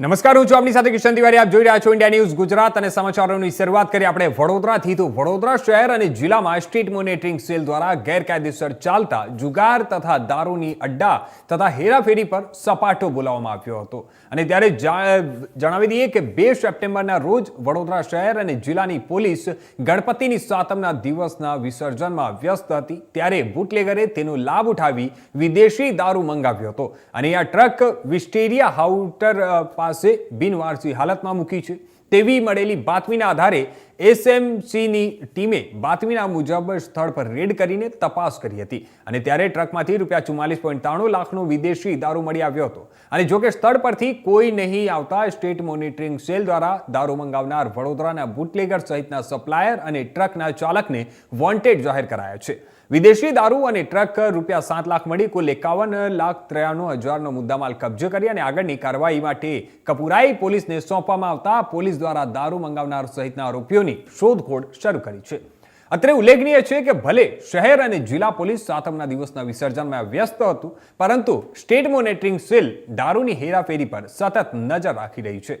નમસ્કાર, હું છું આપની સાથે કિશન તિવારી. આપ જોઈ રહ્યા છો ઇન્ડિયા ન્યૂઝ ગુજરાત અને સમાચારોની શરૂઆત કરી આપણે વડોદરાથી તો વડોદરા શહેર અને જિલ્લામાં સ્ટ્રીટ મોનિટરિંગ સેલ દ્વારા ગેરકાયદેસર ચાલતા જુગાર તથા દારૂની અડ્ડા તથા હેરાફેરી પર સપાટો બોલાવવામાં આવ્યો હતો. અને ત્યારે જણાવી દઈએ કે બે સપ્ટેમ્બરના રોજ વડોદરા શહેર અને જિલ્લાની પોલીસ ગણપતિની સાતમના દિવસના વિસર્જનમાં વ્યસ્ત હતી. ત્યારે બુટલેગરે તેનો લાભ ઉઠાવી વિદેશી દારૂ મંગાવ્યો હતો. અને આ ટ્રક વિસ્ટેરિયા હાઉટર પાસે બિનવારસી હાલતમાં મૂકી છે. તેવી મળેલી બાતમીના આધારે એસએમસીની ટીમે બાતમીના મુજબ સ્થળ પર રેડ કરીને તપાસ કરી હતી અને ત્યારે ટ્રકમાંથી રૂપિયા ચુમ્માલીસ પોઈન્ટ ત્રાણું લાખનો વિદેશી દારૂ મળી આવ્યો હતો. અને જોકે સ્થળ પરથી કોઈ નહીં આવતા, સ્ટેટ મોનિટરિંગ સેલ દ્વારા દારૂ મંગાવનાર વડોદરાના બુટલેગર સહિતના સપ્લાયર અને ટ્રકના ચાલકને વોન્ટેડ જાહેર કરાયા છે. વિદેશી દારૂ અને ટ્રક રૂપિયા સાત લાખ મળી, કુલ એકાવન લાખ ત્રેયાણું હજારનો મુદ્દામાલ કબજે કરી અને આગળની કાર્યવાહી માટે કપુરાઈ પોલીસને સોંપવામાં આવતા, પોલીસ દ્વારા દારૂ મંગાવનાર સહિતના આરોપીઓની શોધખોળ શરૂ કરી છે. અત્રે ઉલ્લેખનીય છે કે ભલે શહેર અને જિલ્લા પોલીસ સાતમના દિવસના વિસર્જનમાં વ્યસ્ત હતું, પરંતુ સ્ટેટ મોનિટરિંગ સેલ દારૂની હેરાફેરી પર સતત નજર રાખી રહી છે.